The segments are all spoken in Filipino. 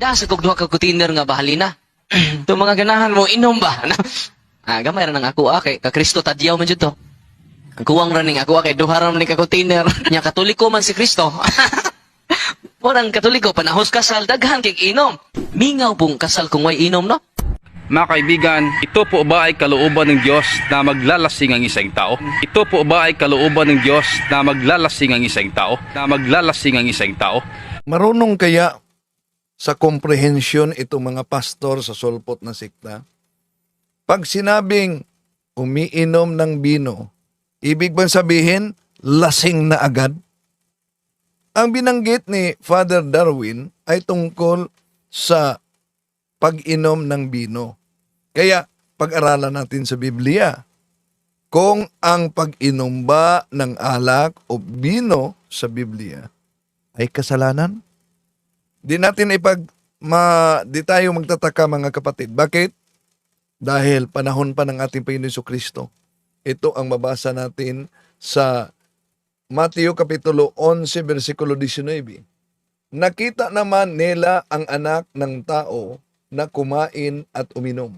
Da sa kog duha ka container nga bahalina. Ito mga ganahan mo inom ba? ah, gamay ra nang ako ah, kay ka Kristo tadyaw man jud to. Ang kuwang running ako ah, kay duha ra man ni ka container. Nya katoliko man si Kristo. Porang katoliko panahos kasal daghan kay inom. Mingaw pong kasal kung way inom no. Mga kaibigan, ito po ba ay kalooban ng Diyos na maglalasing ang isang tao? Ito po ba ay kalooban ng Diyos na maglalasing ang isang tao? Na maglalasing ang isang tao? Marunong kaya sa komprehensyon itong mga pastor sa solpot na sikta? Pag sinabing umiinom ng bino, ibig bang sabihin lasing na agad? Ang binanggit ni Father Darwin ay tungkol sa pag-inom ng bino. Kaya pag-aralan natin sa Biblia kung ang pag-inom ba ng alak o bino sa Biblia ay kasalanan? Di natin ipag ma, di tayo magtataka mga kapatid. Bakit? Dahil panahon pa ng ating Panginoon Kristo. Ito ang mabasa natin sa Mateo Kapitulo 11, versikulo 19. Nakita naman nila ang anak ng tao na kumain at uminom.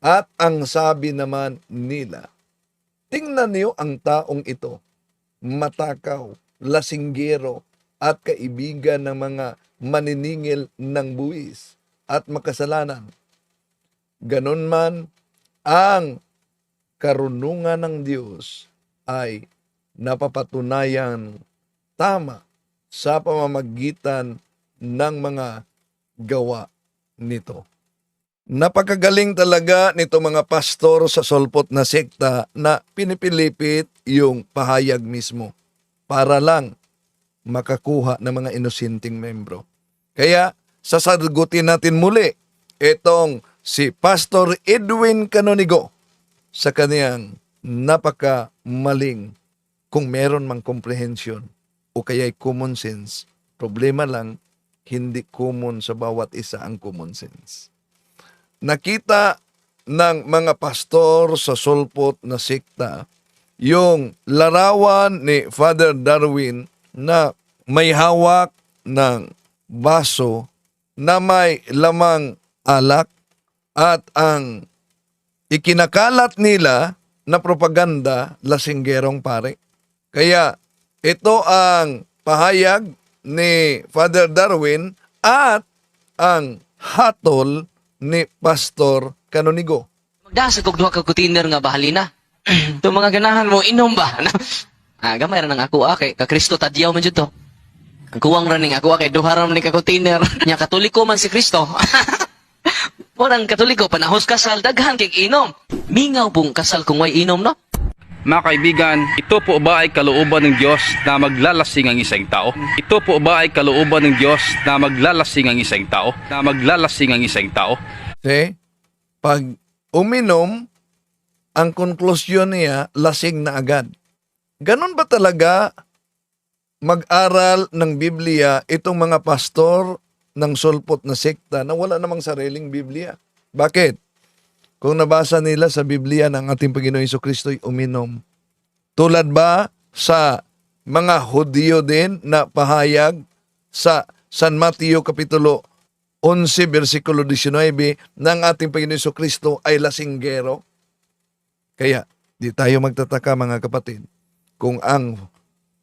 At ang sabi naman nila, Tingnan niyo ang taong ito, matakaw, lasinggero, at kaibigan ng mga maniningil ng buwis at makasalanan. Ganon man, ang karunungan ng Diyos ay napapatunayan tama sa pamamagitan ng mga gawa nito. Napakagaling talaga nito mga pastor sa solpot na sekta na pinipilipit yung pahayag mismo para lang makakuha ng mga inosinteng membro. Kaya sasagutin natin muli itong si Pastor Edwin Canonigo sa kaniyang napaka maling kung meron mang komprehensyon o kaya'y common sense. Problema lang, hindi common sa bawat isa ang common sense. Nakita ng mga pastor sa sulpot na sikta yung larawan ni Father Darwin na may hawak ng baso na may lamang alak at ang ikinakalat nila na propaganda lasinggerong pare. Kaya ito ang pahayag ni Father Darwin at ang hatol ni Pastor Canonigo. Da sa kog duha ka container nga bahalina. Ito mga ganahan mo inom ba? ah, gamay ra nang ako ah, kay ka Kristo tadyaw man jud to. Ang kuwang running ako kay duha ra man ni ka container. Nya katoliko man si Kristo. Porang katoliko panahos kasal daghan kay inom. Mingaw pong kasal kung way inom no. Mga kaibigan, ito po ba ay kalooban ng Diyos na maglalasing ang isang tao? Ito po ba ay kalooban ng Diyos na maglalasing ang isang tao? Na maglalasing ang isang tao? See? Pag uminom, ang konklusyon niya, lasing na agad. Ganon ba talaga mag-aral ng Biblia itong mga pastor ng sulpot na sekta na wala namang sariling Biblia? Bakit? Kung nabasa nila sa Biblia ng ating Panginoon Hesus Kristo'y uminom. Tulad ba sa mga Hudyo din na pahayag sa San Mateo Kapitulo 11 versikulo 19 ng ating Panginoon Hesus Kristo ay lasinggero? Kaya, di tayo magtataka mga kapatid kung ang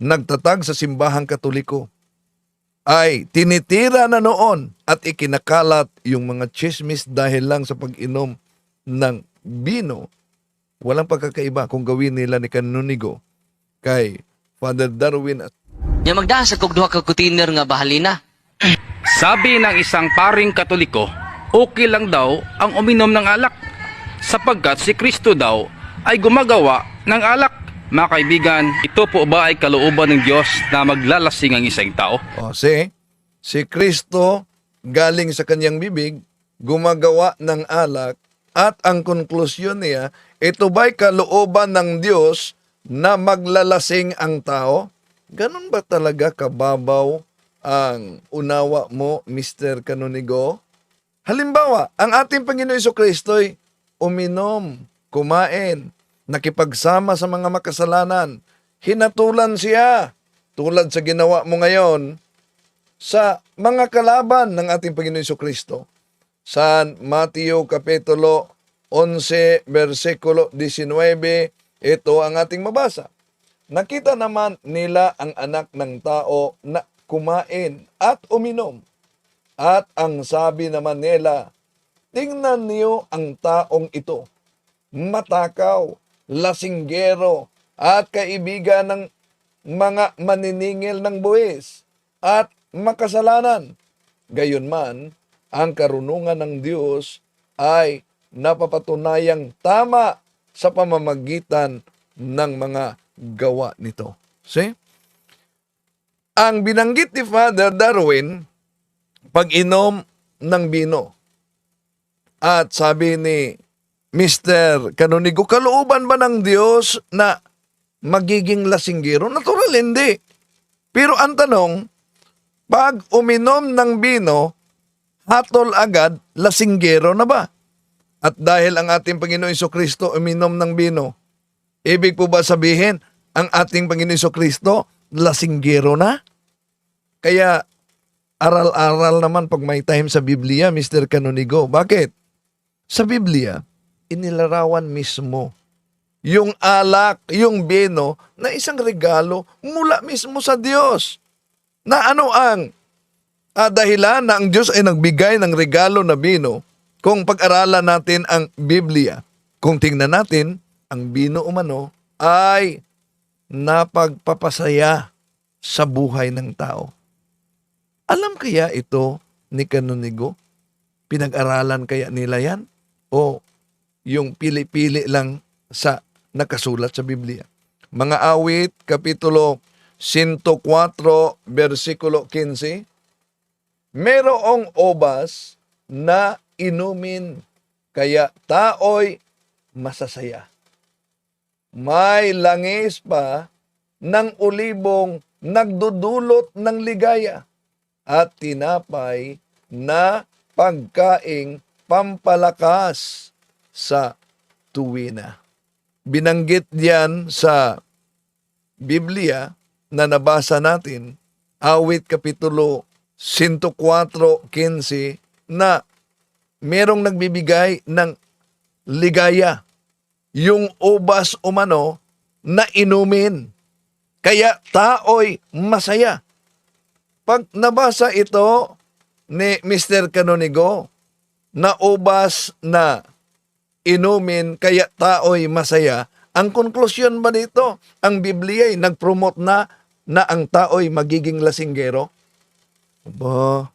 nagtatag sa simbahang katoliko ay tinitira na noon at ikinakalat yung mga chismis dahil lang sa pag-inom ng bino, walang pagkakaiba kung gawin nila ni Canonigo kay Father Darwin at Nya magda sa kog duha ka container nga bahalina. Sabi ng isang paring katoliko, okay lang daw ang uminom ng alak sapagkat si Kristo daw ay gumagawa ng alak. Mga kaibigan, ito po ba ay kalooban ng Diyos na maglalasing ang isang tao? O, si, si Kristo galing sa kanyang bibig, gumagawa ng alak, at ang konklusyon niya, ito ba'y kalooban ng Diyos na maglalasing ang tao? Ganon ba talaga kababaw ang unawa mo, Mr. Canonigo? Halimbawa, ang ating Panginoon Kristo'y uminom, kumain, nakipagsama sa mga makasalanan, hinatulan siya. Tulad sa ginawa mo ngayon, sa mga kalaban ng ating Panginoon Hesus Kristo. Sa Mateo Kapitulo 11, versikulo 19, ito ang ating mabasa. Nakita naman nila ang anak ng tao na kumain at uminom. At ang sabi naman nila, tingnan niyo ang taong ito. Matakaw, lasinggero, at kaibigan ng mga maniningil ng buwis at makasalanan. Gayunman, ang karunungan ng Diyos ay napapatunayang tama sa pamamagitan ng mga gawa nito. See? Ang binanggit ni Father Darwin, pag-inom ng bino. At sabi ni Mr. Canonigo, kalooban ba ng Diyos na magiging lasinggero? Natural, hindi. Pero ang tanong, pag uminom ng bino, hatol agad, lasinggero na ba? At dahil ang ating Panginoon Iso Kristo uminom ng bino, ibig po ba sabihin, ang ating Panginoon Iso Kristo, lasinggero na? Kaya, aral-aral naman pag may time sa Biblia, Mr. Canonigo. Bakit? Sa Biblia, inilarawan mismo yung alak, yung bino na isang regalo mula mismo sa Diyos. Na ano ang ah, dahilan na ang Diyos ay nagbigay ng regalo na bino kung pag-aralan natin ang Biblia. Kung tingnan natin, ang bino umano ay napagpapasaya sa buhay ng tao. Alam kaya ito ni Canonigo? Pinag-aralan kaya nila yan? O yung pili-pili lang sa nakasulat sa Biblia? Mga awit, Kapitulo 104, versikulo 15, Merong obas na inumin, kaya tao'y masasaya. May langis pa ng ulibong nagdudulot ng ligaya at tinapay na pagkaing pampalakas sa tuwina. Binanggit diyan sa Biblia na nabasa natin, awit kapitulo 104.15 na merong nagbibigay ng ligaya, yung ubas umano na inumin. Kaya tao'y masaya. Pag nabasa ito ni Mr. Canonigo na ubas na inumin kaya tao'y masaya, ang konklusyon ba dito? Ang Biblia ay nag-promote na na ang tao'y magiging lasinggero? Ba,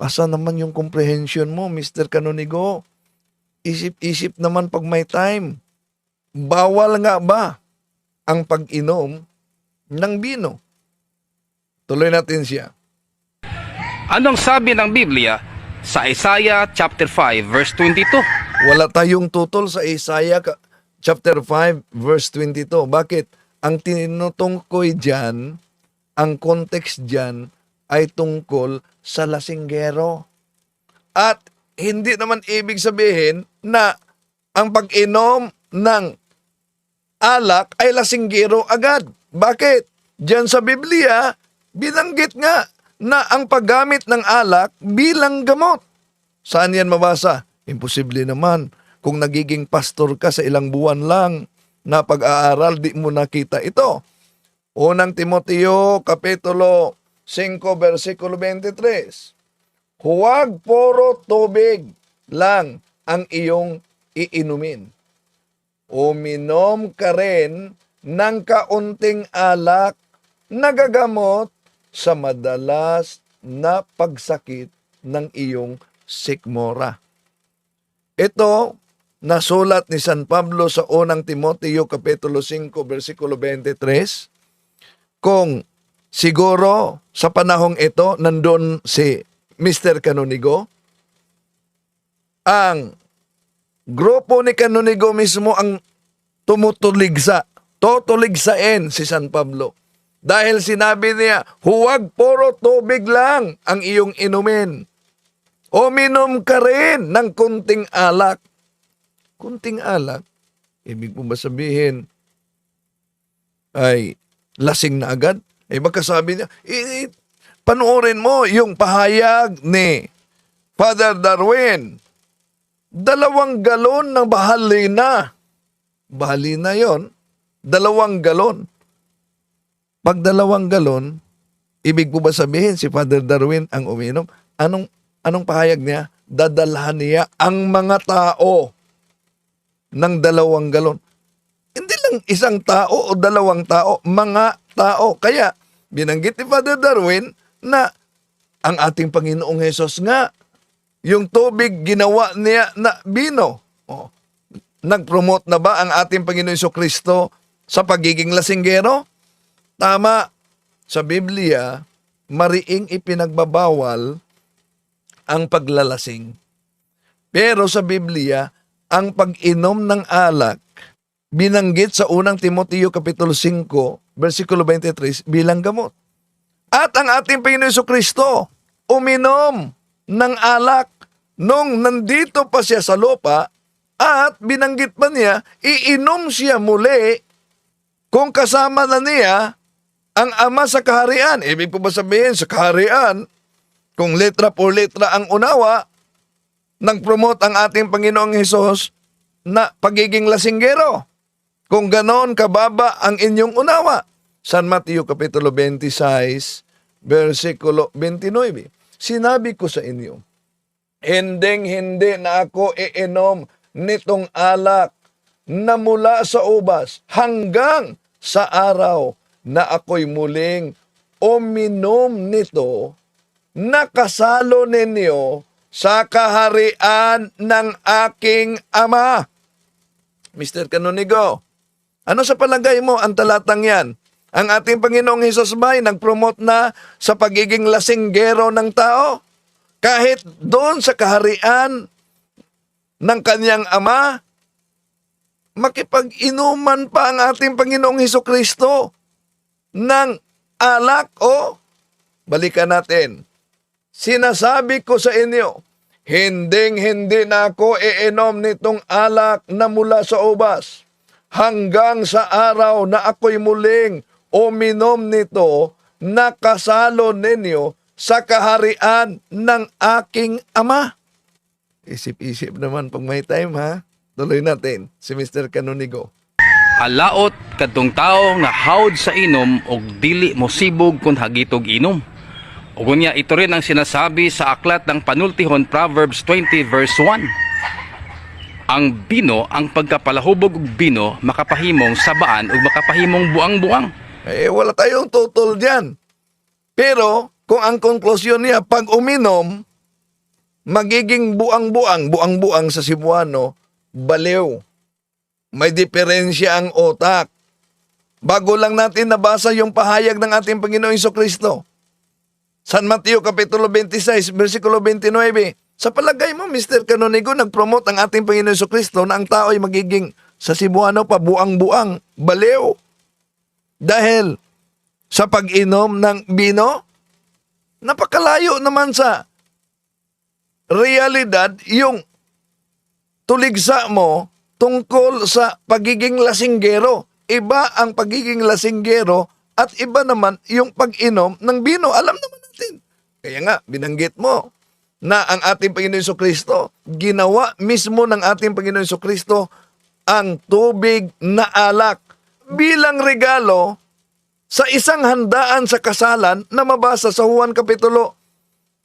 asa naman yung comprehension mo, Mr. Canonigo? Isip-isip naman pag may time. Bawal nga ba ang pag-inom ng bino? Tuloy natin siya. Anong sabi ng Biblia sa Isaiah chapter 5 verse 22? Wala tayong tutol sa Isaiah chapter 5 verse 22. Bakit? Ang tinutungkoy diyan, ang context diyan ay tungkol sa lasinggero. At hindi naman ibig sabihin na ang pag-inom ng alak ay lasinggero agad. Bakit? Diyan sa Biblia, binanggit nga na ang paggamit ng alak bilang gamot. Saan yan mabasa? Imposible naman. Kung nagiging pastor ka sa ilang buwan lang na pag-aaral, di mo nakita ito. Unang Timoteo, Kapitulo 5, versikulo 23. Huwag puro tubig lang ang iyong iinumin. Uminom ka rin ng kaunting alak na gagamot sa madalas na pagsakit ng iyong sikmora. Ito, nasulat ni San Pablo sa unang Timoteo Kapitulo 5, versikulo 23. Kung siguro sa panahong ito, nandun si Mr. Canonigo, ang grupo ni Canonigo mismo ang tumutuligsa, totuligsain si San Pablo. Dahil sinabi niya, huwag puro tubig lang ang iyong inumin. Uminom ka rin ng kunting alak. Kunting alak, ibig mo ba sabihin, ay lasing na agad? Eh baka sabi niya, eh, Panuorin mo yung pahayag ni Father Darwin. Dalawang galon ng bahalina. Bahalina yon. Dalawang galon. Pag dalawang galon, ibig po ba sabihin si Father Darwin ang uminom? Anong anong pahayag niya? Dadalhan niya ang mga tao ng dalawang galon. Hindi lang isang tao o dalawang tao, mga tao. Kaya binanggit ni Father Darwin na ang ating Panginoong Hesus nga, yung tubig ginawa niya na bino. Oh. Nag-promote na ba ang ating Panginoong Hesus Kristo sa pagiging lasinggero? Tama. Sa Biblia, mariing ipinagbabawal ang paglalasing. Pero sa Biblia, ang pag-inom ng alak binanggit sa unang Timoteo Kapitulo 5, versikulo 23 bilang gamot. At ang ating Panginoon Kristo, uminom ng alak nung nandito pa siya sa lupa at binanggit pa niya, iinom siya muli kung kasama na niya ang ama sa kaharian. Ibig po ba sabihin sa kaharian, kung letra por letra ang unawa, nag-promote ang ating Panginoong Hesus na pagiging lasinggero. Kung ganon kababa ang inyong unawa. San Mateo Kapitulo 26, versikulo 29. Sinabi ko sa inyo, hinding hindi na ako iinom nitong alak na mula sa ubas hanggang sa araw na ako'y muling uminom nito na kasalo ninyo sa kaharian ng aking ama. Mr. Canonigo, ano sa palagay mo ang talatang yan? Ang ating Panginoong Hesus ba'y nag-promote na sa pagiging lasinggero ng tao? Kahit doon sa kaharian ng kanyang ama, makipag-inuman pa ang ating Panginoong Hesus Kristo ng alak o balikan natin. Sinasabi ko sa inyo, hinding hindi na ako iinom nitong alak na mula sa ubas hanggang sa araw na ako'y muling uminom nito na kasalo ninyo sa kaharian ng aking ama. Isip-isip naman pag may time ha. Tuloy natin si Mr. Canonigo. Alaot kadtong tao nga hawd sa inom og dili mo sibog kun hagitog inom. Ug unya ito rin ang sinasabi sa aklat ng panultihon Proverbs 20 verse 1. Ang bino, ang pagkapalahubog og bino makapahimong sabaan ug makapahimong buang-buang. Eh, wala tayong tutol dyan. Pero, kung ang konklusyon niya, pag uminom, magiging buang-buang, buang-buang sa Cebuano, baliw. May diferensya ang otak. Bago lang natin nabasa yung pahayag ng ating Panginoong Kristo. San Mateo Kapitulo 26, versikulo 29. Sa palagay mo, Mr. Canonigo, nag-promote ang ating Panginoong Iso Kristo na ang tao ay magiging sa Cebuano pa buang-buang, baliw. Dahil sa pag-inom ng bino, napakalayo naman sa realidad yung tuligsa mo tungkol sa pagiging lasinggero. Iba ang pagiging lasinggero at iba naman yung pag-inom ng bino. Alam naman. Kaya nga, binanggit mo na ang ating Panginoon Kristo, ginawa mismo ng ating Panginoon Kristo ang tubig na alak bilang regalo sa isang handaan sa kasalan na mabasa sa Juan Kapitulo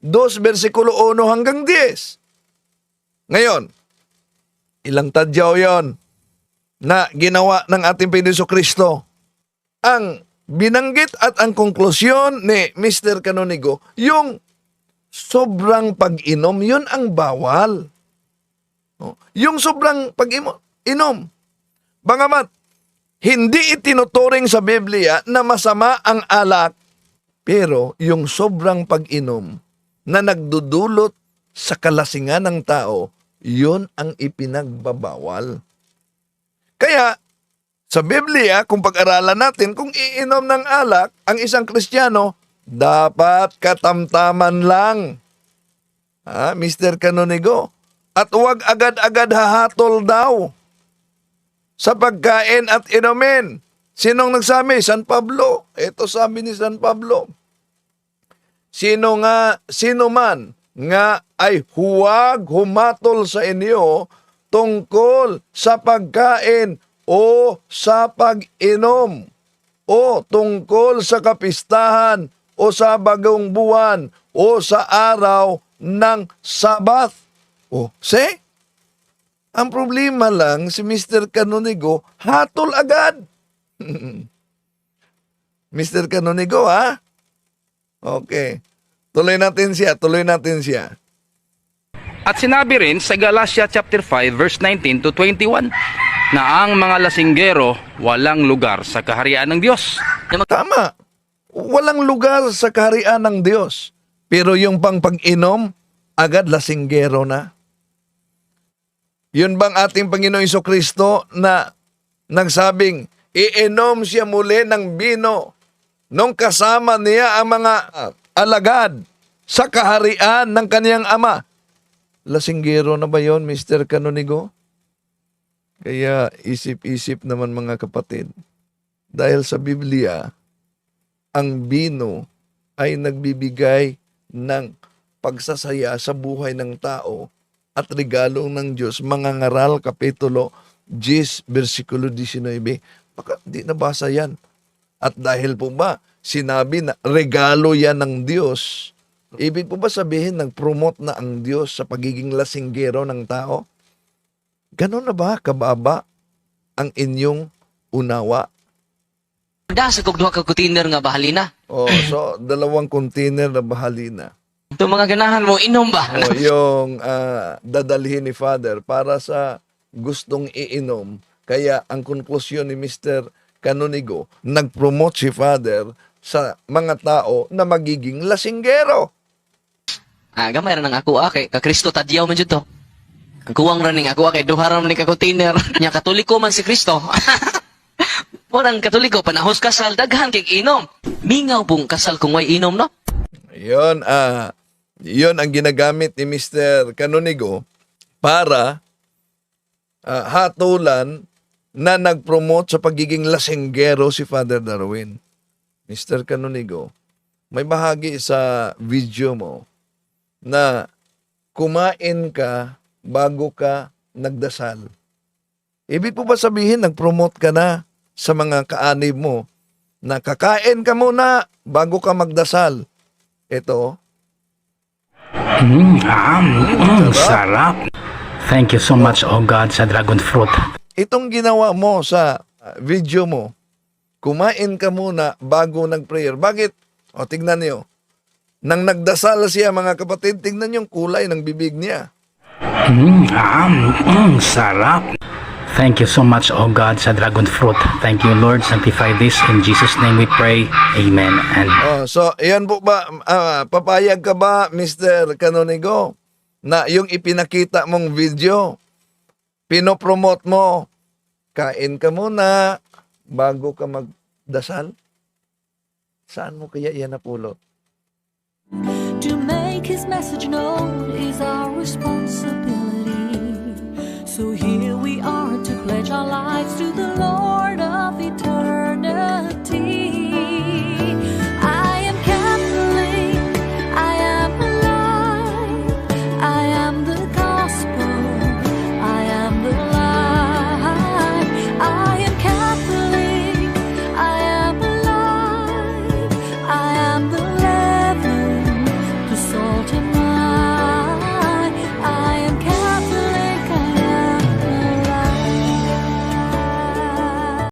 2, versikulo 1 hanggang 10. Ngayon, ilang tadyaw yon na ginawa ng ating Panginoon Kristo. Ang binanggit at ang konklusyon ni Mr. Canonigo, yung sobrang pag-inom, yun ang bawal. No? Yung sobrang pag-inom. Bangamat, hindi itinuturing sa Biblia na masama ang alak, pero yung sobrang pag-inom na nagdudulot sa kalasingan ng tao, yun ang ipinagbabawal. Kaya, sa Biblia, kung pag-aralan natin, kung iinom ng alak ang isang Kristiyano, dapat katamtaman lang. Ha, Mr. Canonigo? At huwag agad-agad hahatol daw sa pagkain at inumin. Sinong nagsabi? San Pablo. Ito sabi ni San Pablo. sino nga, sino man nga ay huwag humatol sa inyo tungkol sa pagkain o sa pag-inom o tungkol sa kapistahan o sa bagong buwan o sa araw ng Sabat. O, see? Ang problema lang, si Mr. Canonigo, hatol agad. Mr. Canonigo, ha? Okay. Tuloy natin siya, tuloy natin siya. At sinabi rin sa Galatia chapter 5 verse 19 to 21 na ang mga lasinggero walang lugar sa kaharian ng Diyos. Tama. Walang lugar sa kaharian ng Diyos. Pero yung pang pag-inom, agad lasinggero na. Yun bang ating Panginoong Iso Kristo na nagsabing, iinom siya muli ng bino nung kasama niya ang mga alagad sa kaharian ng kaniyang ama. Lasinggero na ba yon Mr. Canonigo? Kaya isip-isip naman mga kapatid. Dahil sa Biblia, ang bino ay nagbibigay ng pagsasaya sa buhay ng tao at regalo ng Diyos. Mga ngaral, Kapitulo 10, versikulo 19. Baka di nabasa yan. At dahil po ba, sinabi na regalo yan ng Diyos, ibig po ba sabihin nag-promote na ang Diyos sa pagiging lasinggero ng tao? Ganon na ba kababa ang inyong unawa? Da sa kog duha ka container nga bahalina. Oh, so dalawang container na bahalina. Ito mga ganahan mo, inom ba? O yung ah, dadalhin ni Father para sa gustong iinom. Kaya ang konklusyon ni Mr. Canonigo, nag-promote si Father sa mga tao na magiging lasinggero. Ah, gamay ra ng ako ake, ka Kristo tadyaw man jud to. Ang kuwang ra ning ako ake, duha ra man ka container. Nya katoliko man si Kristo. Porang katoliko panahos kasal daghan kay inom. Mingaw pong kasal kung way inom no. Yon, ah, yon ang ginagamit ni Mr. Canonigo para ah, hatulan na nag-promote sa pagiging lasinggero si Father Darwin. Mr. Canonigo, may bahagi sa video mo na kumain ka bago ka nagdasal. Ibig po ba sabihin, nag-promote ka na sa mga kaanib mo na kakain ka muna bago ka magdasal. Ito, Mm, ah, mm, sarap. Thank you so much, oh God, sa dragon fruit. itong ginawa mo sa uh, video mo, kumain ka muna bago nag-prayer. Bakit? O, tignan niyo. Nang nagdasal siya, mga kapatid, tignan yung kulay ng bibig niya. Mm, ah, mm, sarap. Thank you so much, oh God, sa dragon fruit. Thank you, Lord. Sanctify this. In Jesus' name we pray. Amen. And Oh, so, yan po ba, ah, papayag ka ba, Mr. Canonigo, na yung ipinakita mong video, pinopromote mo, kain ka muna bago ka magdasal? Saan mo kaya yan napulot? To make his message known is our responsibility.